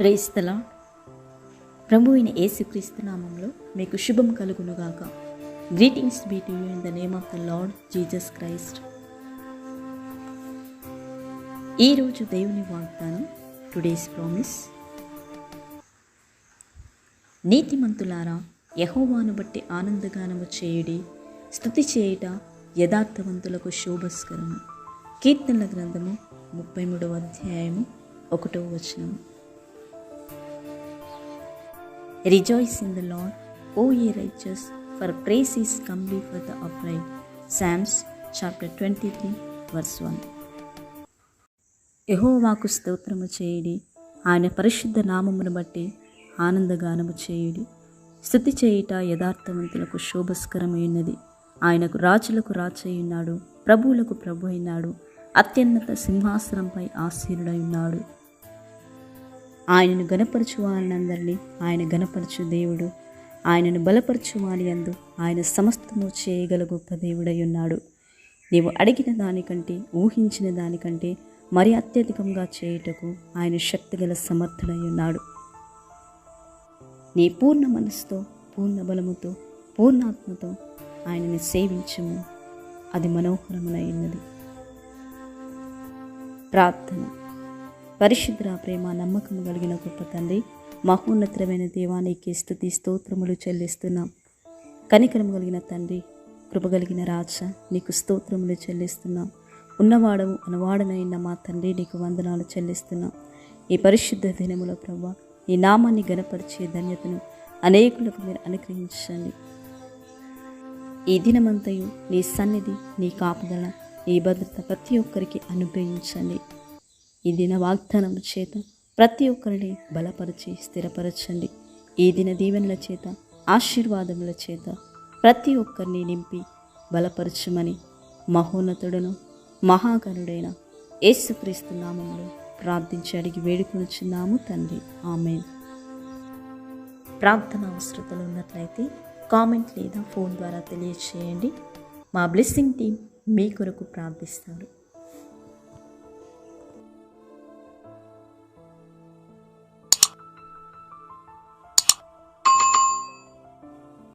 ప్రేస్తల ప్రభు అయిన యేసుక్రీస్తు నామంలో మీకు శుభం కలుగునుగాక. Greetings be to you in the name of the Lord Jesus Christ. ఈరోజు దేవుని వాగ్దానం టుడేస్ ప్రామిస్. నీతిమంతులారా యహోవాను బట్టి ఆనందగానము చేయుడి స్థుతి చేయుట యథార్థవంతులకు శోభస్కరము. కీర్తనల గ్రంథము ముప్పై మూడవ అధ్యాయము ఒకటవ వచనము. Rejoice in the Lord O ye righteous for praise is come for the upright. Psalms chapter twenty three verse one యహోవాకు స్తోత్రము చేయుడి. ఆయన పరిశుద్ధ నామమును బట్టి ఆనందగానము చేయుడి. స్థుతి చేయుట యథార్థవంతులకు శోభస్కరమైనది ఆయనకు రాజులకు రాజయ్యున్నాడు ప్రభువులకు ప్రభు అయినాడు అత్యున్నత సింహాసనంపై ఆసీనుడై ఉన్నాడు ఆయనను గనపరచు వారినందరినీ. ఆయన గనపరచు దేవుడు. ఆయనను బలపరచు వారి అందు ఆయన సమస్తము చేయగల గొప్ప దేవుడై ఉన్నాడు. నీవు అడిగిన దానికంటే ఊహించిన దానికంటే మరి అత్యధికంగా చేయుటకు ఆయన శక్తిగల సమర్థుడై ఉన్నాడు. నీ పూర్ణ మనసుతో పూర్ణ బలముతో పూర్ణాత్మతో ఆయనని సేవించము. అది మనోహరమునైనది ప్రార్థన. పరిశుద్ర ప్రేమ నమ్మకం కలిగిన గొప్ప తండ్రి మహోన్నతమైన దేవానికి స్థుతి స్తోత్రములు చెల్లిస్తున్నాం. కనికరం కలిగిన తండ్రి కృప కలిగిన రాజ నీకు స్తోత్రములు చెల్లిస్తున్నాం. ఉన్నవాడవు అనవాడనైన మా తండ్రి నీకు వందనాలు చెల్లిస్తున్నాం. ఈ పరిశుద్ధ దినముల ప్రభా ఈ నామాన్ని గనపరిచే ధన్యతను అనేకులకు మీరు అనుగ్రహించండి. ఈ దినమంతయు నీ సన్నిధి నీ కాపుదల నీ భద్రత ప్రతి ఒక్కరికి అనుగ్రహించండి. ఈ దిన వాగ్దానం చేత ప్రతి ఒక్కరిని బలపరిచి స్థిరపరచండి. ఈ దిన దీవెనల చేత ఆశీర్వాదముల చేత ప్రతి ఒక్కరిని నింపి బలపరచమని మహోన్నతుడను మహాగణుడైన యేసుక్రీస్తు నామంలో ప్రార్థించి అడిగి వేడుకొనుచున్నాము తండ్రి. ఆమె ప్రార్థన అవసరతలు ఉన్నట్లయితే కామెంట్ లేదా ఫోన్ ద్వారా తెలియచేయండి. మా బ్లెస్సింగ్ టీం మీ కొరకు ప్రార్థిస్తారు.